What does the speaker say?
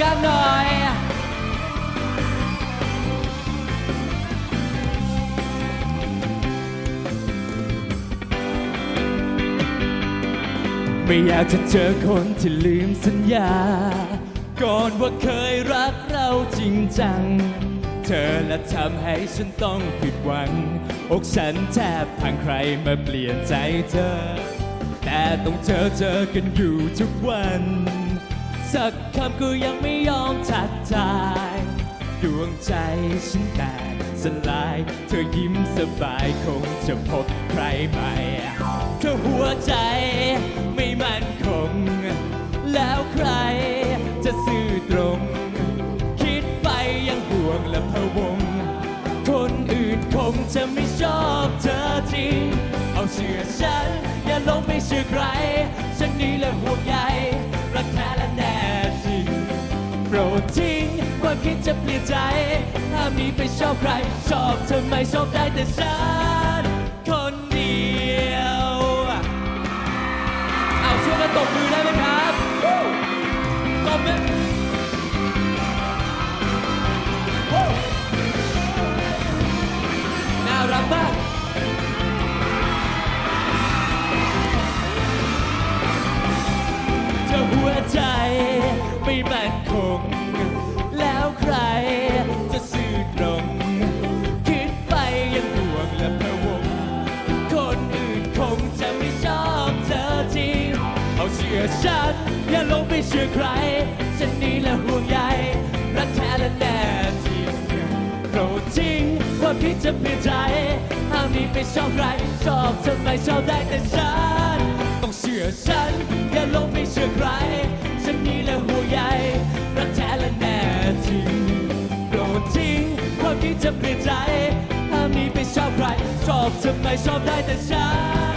กลางหน่อย ไม่อยากจะเจอคนที่ลืมสัญญา ก่อนว่าเคยรักเราจริงจัง เธอและทำให้ฉันต้องผิดหวัง อกฉันแทบพังใครมาเปลี่ยนใจเธอ แต่ต้องเจอเจอกันอยู่ทุกวัน สักคำก็ยังไม่ยอมทักทาย ดวงใจฉันแตกสลาย เธอยิ้มสบายคงจะพบใครใหม่เธอหัวใจไม่มั่นคง แล้วใครจะซื่อตรง คิดไปยังห่วงและพะวง คนอื่นคงจะไม่ชอบเธอจริง เอาเชื่อฉัน อย่าลงไม่เชื่อใคร ฉันนี่แหละห่วงใยรักแท้ โปรดทิ้งความคิดจะเปลี่ยนใจถ้ามีไปชอบใคร ชอบเธอไม่ชอบได้แต่ฉันคนเดียว เอาช่วยกันตบมือได้ไหมครับตบมือน่ารักมากเธอหัวใจ ไม่มั่นคง แล้วใครจะสื่อตรง คิดไปยังห่วงและพะวง คนอื่นคงจะไม่ชอบเธอจริง เอาเชื่อฉัน อย่าลงไปเชื่อใคร ฉันนี่และห่วงใยรักแท้และแน่จริงโปรดทิ้งความคิดจะเปลี่ยนใจห้ามนี้ไปชอบใคร ชอบเธอไมชอบได้แต่ฉัน จะเปลี่ยนใจห้ามนี้ไปชอบใคร ชอบทำไมชอบได้แต่ฉัน